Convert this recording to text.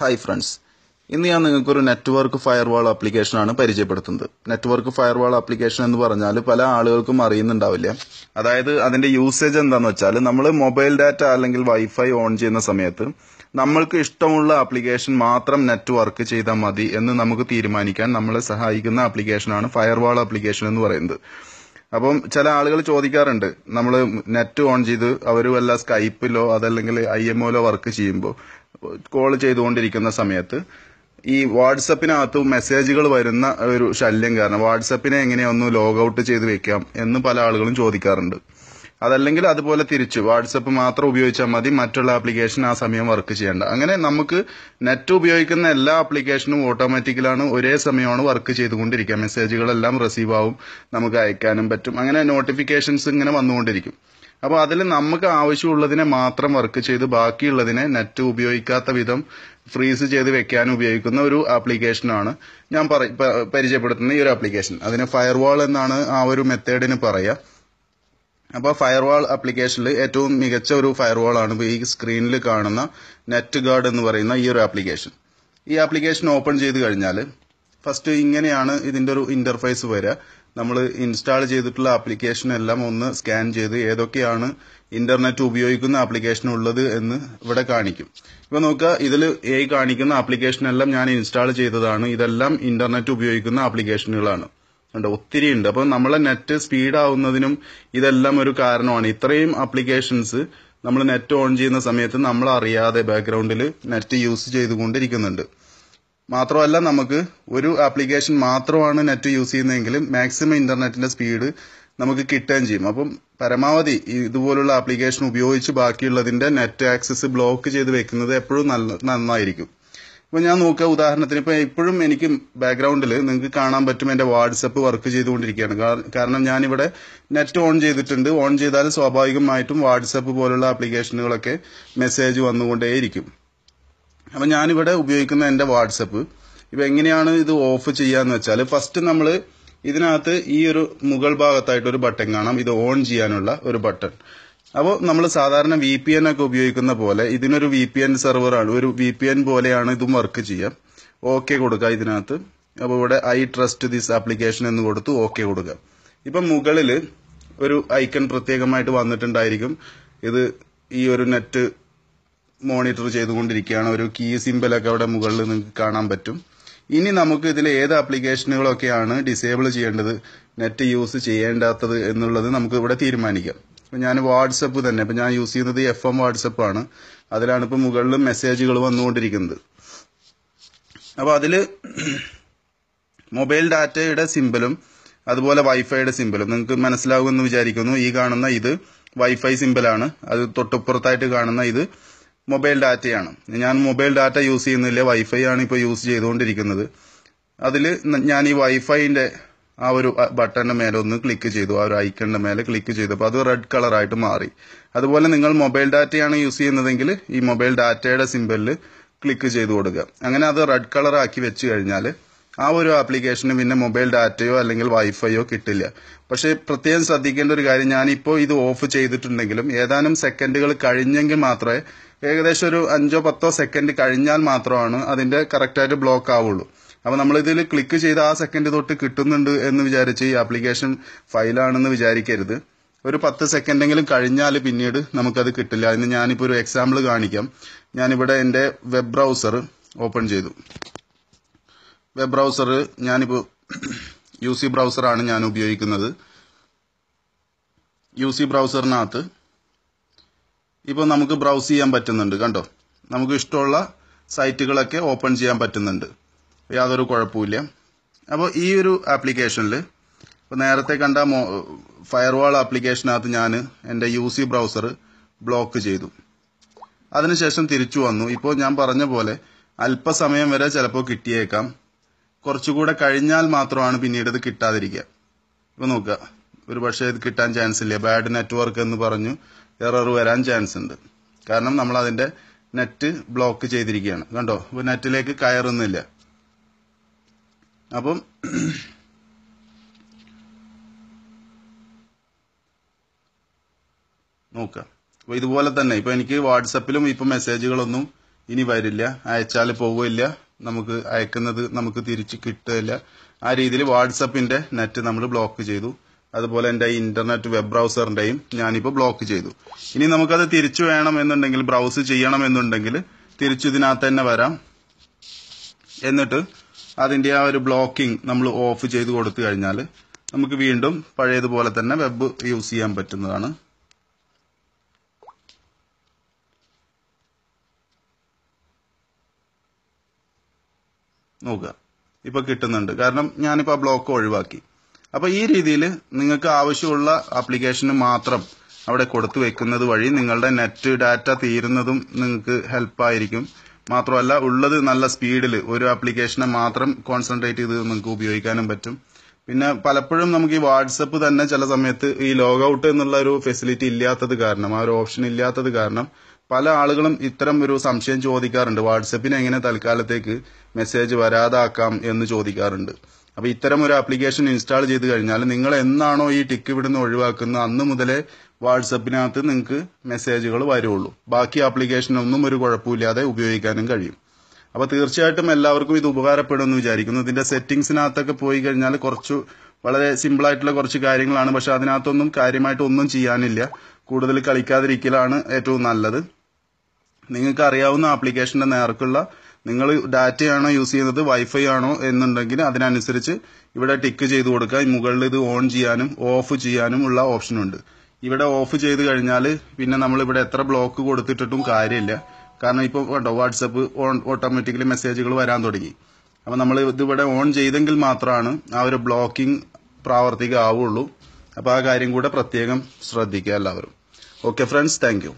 Hi friends ഇന്ന് ഞാൻ നിങ്ങൾക്കൊരു നെറ്റ്വർക്ക് ഫയർവാൾ ആപ്ലിക്കേഷനാണ് പരിചയപ്പെടുത്തുന്നത്. നെറ്റ്വർക്ക് ഫയർവാൾ ആപ്ലിക്കേഷൻ എന്ന് പറഞ്ഞാൽ പല ആളുകൾക്കും അറിയുന്നുണ്ടാവില്ല. അതായത് അതിന്റെ യൂസേജ് എന്താണെന്ന് വെച്ചാൽ നമ്മൾ മൊബൈൽ ഡാറ്റ അല്ലെങ്കിൽ വൈഫൈ ഓൺ ചെയ്യുന്ന സമയത്ത് നമ്മൾക്ക് ഇഷ്ടമുള്ള ആപ്ലിക്കേഷൻ മാത്രം നെറ്റ്വർക്ക് ചെയ്താൽ മതി എന്ന് നമുക്ക് തീരുമാനിക്കാൻ നമ്മളെ സഹായിക്കുന്ന ആപ്ലിക്കേഷനാണ് ഫയർവാൾ ആപ്ലിക്കേഷൻ എന്ന് പറയുന്നത്. അപ്പം ചില ആളുകൾ ചോദിക്കാറുണ്ട് നമ്മൾ നെറ്റ് ഓൺ ചെയ്ത് അവർ വല്ല സ്കൈപ്പിലോ അതല്ലെങ്കിൽ ഐ എം വർക്ക് ചെയ്യുമ്പോൾ കോൾ ചെയ്തുകൊണ്ടിരിക്കുന്ന സമയത്ത് ഈ വാട്സപ്പിനകത്ത് മെസ്സേജുകൾ വരുന്ന ഒരു ശല്യം കാരണം വാട്സപ്പിനെ എങ്ങനെയൊന്ന് ലോഗ് ഔട്ട് ചെയ്ത് വെക്കാം എന്ന് പല ആളുകളും ചോദിക്കാറുണ്ട്. അതല്ലെങ്കിൽ അതുപോലെ തിരിച്ച് വാട്സപ്പ് മാത്രം ഉപയോഗിച്ചാൽ മതി മറ്റുള്ള ആപ്ലിക്കേഷൻ ആ സമയം വർക്ക് ചെയ്യേണ്ട. അങ്ങനെ നമുക്ക് നെറ്റ് ഉപയോഗിക്കുന്ന എല്ലാ ആപ്ലിക്കേഷനും ഓട്ടോമാറ്റിക്കലാണ് ഒരേ സമയമാണ് വർക്ക് ചെയ്തുകൊണ്ടിരിക്കുക. മെസ്സേജുകളെല്ലാം റിസീവ് ആവും നമുക്ക് അയക്കാനും പറ്റും. അങ്ങനെ നോട്ടിഫിക്കേഷൻസ് ഇങ്ങനെ വന്നുകൊണ്ടിരിക്കും. അപ്പോൾ അതിൽ നമുക്ക് ആവശ്യമുള്ളതിനെ മാത്രം വർക്ക് ചെയ്ത് ബാക്കിയുള്ളതിനെ നെറ്റ് ഉപയോഗിക്കാത്ത വിധം ഫ്രീസ് ചെയ്ത് വെക്കാൻ ഉപയോഗിക്കുന്ന ഒരു ആപ്ലിക്കേഷനാണ് ഞാൻ പരിചയപ്പെടുത്തുന്ന ഈ ഒരു ആപ്ലിക്കേഷൻ അതിന് ഫയർവാൾ എന്നാണ് ആ ഒരു മെത്തേഡിന് പറയുക അപ്പോൾ ഫയർവാൾ ആപ്ലിക്കേഷനിൽ ഏറ്റവും മികച്ച ഒരു ഫയർവാൾ ആണ് ഈ സ്ക്രീനിൽ കാണുന്ന നെറ്റ് ഗാർഡ് എന്ന് പറയുന്ന ഈ ഒരു ആപ്ലിക്കേഷൻ ഈ ആപ്ലിക്കേഷൻ ഓപ്പൺ ചെയ്ത് കഴിഞ്ഞാൽ ഫസ്റ്റ് ഇങ്ങനെയാണ് ഇതിന്റെ ഒരു ഇന്റർഫേസ് വരിക. നമ്മൾ ഇൻസ്റ്റാൾ ചെയ്തിട്ടുള്ള ആപ്ലിക്കേഷൻ എല്ലാം ഒന്ന് സ്കാൻ ചെയ്ത് ഏതൊക്കെയാണ് ഇന്റർനെറ്റ് ഉപയോഗിക്കുന്ന ആപ്ലിക്കേഷൻ ഉള്ളത് എന്ന് ഇവിടെ കാണിക്കും. ഇപ്പൊ നോക്കുക ഇതിൽ എ കാണിക്കുന്ന ആപ്ലിക്കേഷൻ എല്ലാം ഞാൻ ഇൻസ്റ്റാൾ ചെയ്തതാണ്. ഇതെല്ലാം ഇന്റർനെറ്റ് ഉപയോഗിക്കുന്ന ആപ്ലിക്കേഷനുകളാണ് ഉണ്ട് ഒത്തിരി ഉണ്ട്. അപ്പൊ നമ്മളെ നെറ്റ് സ്പീഡ് ആവുന്നതിനും ഇതെല്ലാം ഒരു കാരണമാണ്. ഇത്രയും ആപ്ലിക്കേഷൻസ് നമ്മൾ നെറ്റ് ഓൺ ചെയ്യുന്ന സമയത്ത് നമ്മൾ അറിയാതെ ബാക്ക്ഗ്രൗണ്ടിൽ നെറ്റ് യൂസ് ചെയ്തുകൊണ്ടിരിക്കുന്നുണ്ട്. മാത്രമല്ല നമുക്ക് ഒരു ആപ്ലിക്കേഷൻ മാത്രമാണ് നെറ്റ് യൂസ് ചെയ്യുന്നതെങ്കിൽ മാക്സിമം ഇന്റർനെറ്റിന്റെ സ്പീഡ് നമുക്ക് കിട്ടുകയും ചെയ്യും. അപ്പം പരമാവധി ഇതുപോലുള്ള ആപ്ലിക്കേഷൻ ഉപയോഗിച്ച് ബാക്കിയുള്ളതിന്റെ നെറ്റ് ആക്സസ് ബ്ലോക്ക് ചെയ്ത് വെക്കുന്നത് എപ്പോഴും നല്ല നന്നായിരിക്കും. ഇപ്പൊ ഞാൻ നോക്കുക ഉദാഹരണത്തിന് ഇപ്പൊ ഇപ്പോഴും എനിക്ക് ബാക്ക്ഗ്രൗണ്ടിൽ നിങ്ങൾക്ക് കാണാൻ പറ്റും എന്റെ വാട്സപ്പ് വർക്ക് ചെയ്തുകൊണ്ടിരിക്കുകയാണ്. കാരണം ഞാനിവിടെ നെറ്റ് ഓൺ ചെയ്തിട്ടുണ്ട്. ഓൺ ചെയ്താൽ സ്വാഭാവികമായിട്ടും വാട്സപ്പ് പോലുള്ള ആപ്ലിക്കേഷനുകളൊക്കെ മെസ്സേജ് വന്നുകൊണ്ടേയിരിക്കും. അപ്പൊ ഞാനിവിടെ ഉപയോഗിക്കുന്ന എന്റെ വാട്സപ്പ്. ഇപ്പൊ എങ്ങനെയാണ് ഇത് ഓഫ് ചെയ്യാന്ന് വെച്ചാൽ ഫസ്റ്റ് നമ്മൾ ഇതിനകത്ത് ഈ ഒരു മുകൾ ഭാഗത്തായിട്ട് ഒരു ബട്ടൺ കാണാം. ഇത് ഓൺ ചെയ്യാനുള്ള ഒരു ബട്ടൺ അപ്പോൾ നമ്മൾ സാധാരണ വി പി എൻ ഒക്കെ ഉപയോഗിക്കുന്ന പോലെ ഇതിനൊരു വി പി എൻ സെർവറാണ് ഒരു വി പി എൻ പോലെയാണ് ഇതും വർക്ക് ചെയ്യുക ഓക്കെ കൊടുക്കുക ഇതിനകത്ത്. അപ്പോൾ ഇവിടെ ഐ ട്രസ്റ്റ് ദിസ് ആപ്ലിക്കേഷൻ എന്ന് കൊടുത്ത് ഓക്കെ കൊടുക്കുക ഇപ്പം മുകളിൽ ഒരു ഐക്കൺ പ്രത്യേകമായിട്ട് വന്നിട്ടുണ്ടായിരിക്കും. ഇത് ഈ ഒരു നെറ്റ് മോണിറ്റർ ചെയ്തുകൊണ്ടിരിക്കുകയാണ്. ഒരു കീ സിമ്പലൊക്കെ അവിടെ മുകളിൽ നിങ്ങൾക്ക് കാണാൻ പറ്റും. ഇനി നമുക്ക് ഇതിൽ ഏത് ആപ്ലിക്കേഷനുകളൊക്കെയാണ് ഡിസേബിൾ ചെയ്യേണ്ടത് നെറ്റ് യൂസ് ചെയ്യേണ്ടാത്തത് എന്നുള്ളത് നമുക്ക് ഇവിടെ തീരുമാനിക്കാം. ഇപ്പം ഞാൻ വാട്സപ്പ് തന്നെ ഇപ്പം ഞാൻ യൂസ് ചെയ്യുന്നത് എഫ് എം വാട്സപ്പ് ആണ്. അതിലാണ് ഇപ്പം മുകളിൽ മെസ്സേജുകൾ വന്നുകൊണ്ടിരിക്കുന്നത്. അപ്പോൾ അതിൽ മൊബൈൽ ഡാറ്റയുടെ സിമ്പലും അതുപോലെ വൈഫൈയുടെ സിമ്പലും. നിങ്ങൾക്ക് മനസ്സിലാകുമെന്ന് വിചാരിക്കുന്നു. ഈ കാണുന്ന ഇത് വൈഫൈ സിമ്പലാണ്. അത് തൊട്ടുപ്പുറത്തായിട്ട് കാണുന്ന ഇത് മൊബൈൽ ഡാറ്റയാണ്. ഞാൻ മൊബൈൽ ഡാറ്റ യൂസ് ചെയ്യുന്നില്ല. വൈഫൈ ആണ് ഇപ്പോൾ യൂസ് ചെയ്തുകൊണ്ടിരിക്കുന്നത്. അതിൽ ഞാൻ ഈ വൈഫൈന്റെ ആ ഒരു ബട്ടണിന്റെ മേലെ ഒന്ന് ക്ലിക്ക് ചെയ്തു. ആ ഒരു ഐക്കണിന്റെ മേലെ ക്ലിക്ക് ചെയ്തപ്പോൾ അത് റെഡ് കളറായിട്ട് മാറി. അതുപോലെ നിങ്ങൾ മൊബൈൽ ഡാറ്റയാണ് യൂസ് ചെയ്യുന്നതെങ്കിൽ ഈ മൊബൈൽ ഡാറ്റയുടെ സിമ്പലിൽ ക്ലിക്ക് ചെയ്ത് കൊടുക്കുക. അങ്ങനെ അത് റെഡ് കളറാക്കി വെച്ച് കഴിഞ്ഞാൽ ആ ഒരു ആപ്ലിക്കേഷന് പിന്നെ മൊബൈൽ ഡാറ്റയോ അല്ലെങ്കിൽ വൈഫൈയോ കിട്ടില്ല. പക്ഷേ പ്രത്യേകം ശ്രദ്ധിക്കേണ്ട ഒരു കാര്യം ഞാനിപ്പോൾ ഇത് ഓഫ് ചെയ്തിട്ടുണ്ടെങ്കിലും ഏതാനും സെക്കൻഡുകൾ കഴിഞ്ഞെങ്കിൽ മാത്രമേ ഏകദേശം ഒരു അഞ്ചോ പത്തോ സെക്കൻഡ് കഴിഞ്ഞാൽ മാത്രമാണ് അതിന്റെ കറക്റ്റായിട്ട് ബ്ലോക്ക് ആവുള്ളൂ. അപ്പോൾ നമ്മൾ ഇതിൽ ക്ലിക്ക് ചെയ്ത് ആ സെക്കൻഡ് തൊട്ട് കിട്ടുന്നുണ്ട് എന്ന് വിചാരിച്ച് ഈ ആപ്ലിക്കേഷൻ ഫയലാണെന്ന് വിചാരിക്കരുത്. ഒരു പത്ത് സെക്കൻഡെങ്കിലും കഴിഞ്ഞാൽ പിന്നീട് നമുക്കത് കിട്ടില്ല. അതിന് ഞാനിപ്പോൾ ഒരു എക്സാമ്പിൾ കാണിക്കാം. ഞാനിവിടെ എന്റെ വെബ് ബ്രൗസർ ഓപ്പൺ ചെയ്തു. വെബ് ബ്രൗസർ ഞാനിപ്പോൾ യു സി ബ്രൗസറാണ് ഞാൻ ഉപയോഗിക്കുന്നത്. യു സി ബ്രൗസറിനകത്ത് ഇപ്പോൾ നമുക്ക് ബ്രൗസ് ചെയ്യാൻ പറ്റുന്നുണ്ട് കണ്ടോ? നമുക്ക് ഇഷ്ടമുള്ള സൈറ്റുകളൊക്കെ ഓപ്പൺ ചെയ്യാൻ പറ്റുന്നുണ്ട്. യാതൊരു കുഴപ്പമില്ല അപ്പോൾ ഈ ഒരു ആപ്ലിക്കേഷനിൽ ഇപ്പോൾ നേരത്തെ കണ്ട മോ ഫയർവാൾ ആപ്ലിക്കേഷനകത്ത് ഞാൻ എന്റെ യു സി ബ്രൗസർ ബ്ലോക്ക് ചെയ്തു. അതിനുശേഷം തിരിച്ചു വന്നു. ഇപ്പോൾ ഞാൻ പറഞ്ഞ പോലെ അല്പസമയം വരെ ചിലപ്പോൾ കിട്ടിയേക്കാം. കുറച്ചുകൂടെ കഴിഞ്ഞാൽ മാത്രമാണ് പിന്നീട് ഇത് കിട്ടാതിരിക്കുക. ഇപ്പൊ നോക്കുക. ഒരു പക്ഷേ ഇത് കിട്ടാൻ ചാൻസ് ഇല്ല. ബാഡ് നെറ്റ്വർക്ക് എന്ന് പറഞ്ഞു എറർ വരാൻ ചാൻസ് ഉണ്ട്. കാരണം നമ്മൾ അതിന്റെ നെറ്റ് ബ്ലോക്ക് ചെയ്തിരിക്കുകയാണ്. കണ്ടോ? ഇപ്പൊ നെറ്റിലേക്ക് കയറുന്നില്ല. അപ്പം നോക്കുക. അപ്പൊ ഇതുപോലെ തന്നെ. ഇപ്പൊ എനിക്ക് വാട്സപ്പിലും ഇപ്പൊ മെസ്സേജുകളൊന്നും ഇനി വരില്ല. അയച്ചാൽ പോവില്ല നമുക്ക് അയക്കുന്നത് നമുക്ക് തിരിച്ച് കിട്ടില്ല ആ രീതിയിൽ വാട്സപ്പിന്റെ നെറ്റ് നമ്മൾ ബ്ലോക്ക് ചെയ്തു. അതുപോലെ എന്റെ ഇന്റർനെറ്റ് വെബ് ബ്രൗസറിന്റെയും ഞാനിപ്പോൾ ബ്ലോക്ക് ചെയ്തു. ഇനി നമുക്കത് തിരിച്ചു വേണം എന്നുണ്ടെങ്കിൽ ബ്രൗസ് ചെയ്യണം എന്നുണ്ടെങ്കിൽ തിരിച്ചു ഇതിനകത്ത് തന്നെ വരാം. എന്നിട്ട് അതിന്റെ ആ ഒരു ബ്ലോക്കിംഗ് നമ്മൾ ഓഫ് ചെയ്ത് കൊടുത്തു കഴിഞ്ഞാൽ നമുക്ക് വീണ്ടും പഴയതുപോലെ തന്നെ വെബ് യൂസ് ചെയ്യാൻ പറ്റുന്നതാണ്. നോക്കുക. ഇപ്പൊ കിട്ടുന്നുണ്ട്. കാരണം ഞാനിപ്പോ ആ ബ്ലോക്ക് ഒഴിവാക്കി. അപ്പൊ ഈ രീതിയിൽ നിങ്ങൾക്ക് ആവശ്യമുള്ള ആപ്ലിക്കേഷന് മാത്രം അവിടെ കൊടുത്തു വെക്കുന്നത് വഴി നിങ്ങളുടെ നെറ്റ് ഡാറ്റ തീരുന്നതും നിങ്ങൾക്ക് ഹെൽപ്പായിരിക്കും. മാത്രമല്ല ഉള്ളത് നല്ല സ്പീഡിൽ ഒരു ആപ്ലിക്കേഷനെ മാത്രം കോൺസെൻട്രേറ്റ് ചെയ്ത് നിങ്ങൾക്ക് ഉപയോഗിക്കാനും പറ്റും. പിന്നെ പലപ്പോഴും നമുക്ക് ഈ വാട്സപ്പ് തന്നെ ചില സമയത്ത് ഈ ലോഗ് ഔട്ട് എന്നുള്ള ഒരു ഫെസിലിറ്റി ഇല്ലാത്തത് കാരണം ആ ഒരു ഓപ്ഷൻ ഇല്ലാത്തത് കാരണം പല ആളുകളും ഇത്തരം ഒരു സംശയം ചോദിക്കാറുണ്ട്. വാട്സപ്പിന് എങ്ങനെ തൽക്കാലത്തേക്ക് മെസ്സേജ് വരാതാക്കാം എന്ന് ചോദിക്കാറുണ്ട്. അപ്പൊ ഇത്തരം ഒരു ആപ്ലിക്കേഷൻ ഇൻസ്റ്റാൾ ചെയ്ത് കഴിഞ്ഞാൽ നിങ്ങൾ എന്നാണോ ഈ ടിക്ക് ഇവിടുന്ന് ഒഴിവാക്കുന്നത് അന്ന് മുതലേ വാട്സപ്പിനകത്ത് നിങ്ങൾക്ക് മെസ്സേജുകൾ വരുള്ളൂ. ബാക്കി ആപ്ലിക്കേഷനൊന്നും ഒരു കുഴപ്പമില്ലാതെ ഉപയോഗിക്കാനും കഴിയും. അപ്പൊ തീർച്ചയായിട്ടും എല്ലാവർക്കും ഇത് ഉപകാരപ്പെടുമെന്ന് വിചാരിക്കുന്നു. ഇതിന്റെ സെറ്റിംഗ്സിനകത്തൊക്കെ പോയി കഴിഞ്ഞാൽ കുറച്ച് വളരെ സിമ്പിൾ ആയിട്ടുള്ള കുറച്ച് കാര്യങ്ങളാണ്. പക്ഷെ അതിനകത്തൊന്നും കാര്യമായിട്ടൊന്നും ചെയ്യാനില്ല. കൂടുതൽ കളിക്കാതിരിക്കലാണ് ഏറ്റവും നല്ലത്. നിങ്ങൾക്ക് അറിയാവുന്ന ആപ്ലിക്കേഷന്റെ നേർക്കുള്ള നിങ്ങൾ ഡാറ്റയാണോ യൂസ് ചെയ്യുന്നത് വൈഫൈ ആണോ എന്നുണ്ടെങ്കിൽ അതിനനുസരിച്ച് ഇവിടെ ടിക്ക് ചെയ്ത് കൊടുക്കുക. മുകളിൽ ഇത് ഓൺ ചെയ്യാനും ഓഫ് ചെയ്യാനും ഉള്ള ഓപ്ഷനുണ്ട് ഇവിടെ ഓഫ് ചെയ്ത് കഴിഞ്ഞാൽ പിന്നെ നമ്മൾ ഇവിടെ എത്ര ബ്ലോക്ക് കൊടുത്തിട്ടിട്ടും കാര്യമില്ല. കാരണം ഇപ്പോൾ കണ്ടോ വാട്സപ്പ് ഓൺ ഓട്ടോമാറ്റിക്കലി മെസ്സേജുകൾ വരാൻ തുടങ്ങി. അപ്പോൾ നമ്മൾ ഇതിവിടെ ഓൺ ചെയ്തെങ്കിൽ മാത്രമാണ് ആ ഒരു ബ്ലോക്കിംഗ് പ്രാവർത്തികമാവുള്ളൂ. അപ്പോൾ ആ കാര്യം കൂടെ പ്രത്യേകം ശ്രദ്ധിക്കുക എല്ലാവരും. Okay friends thank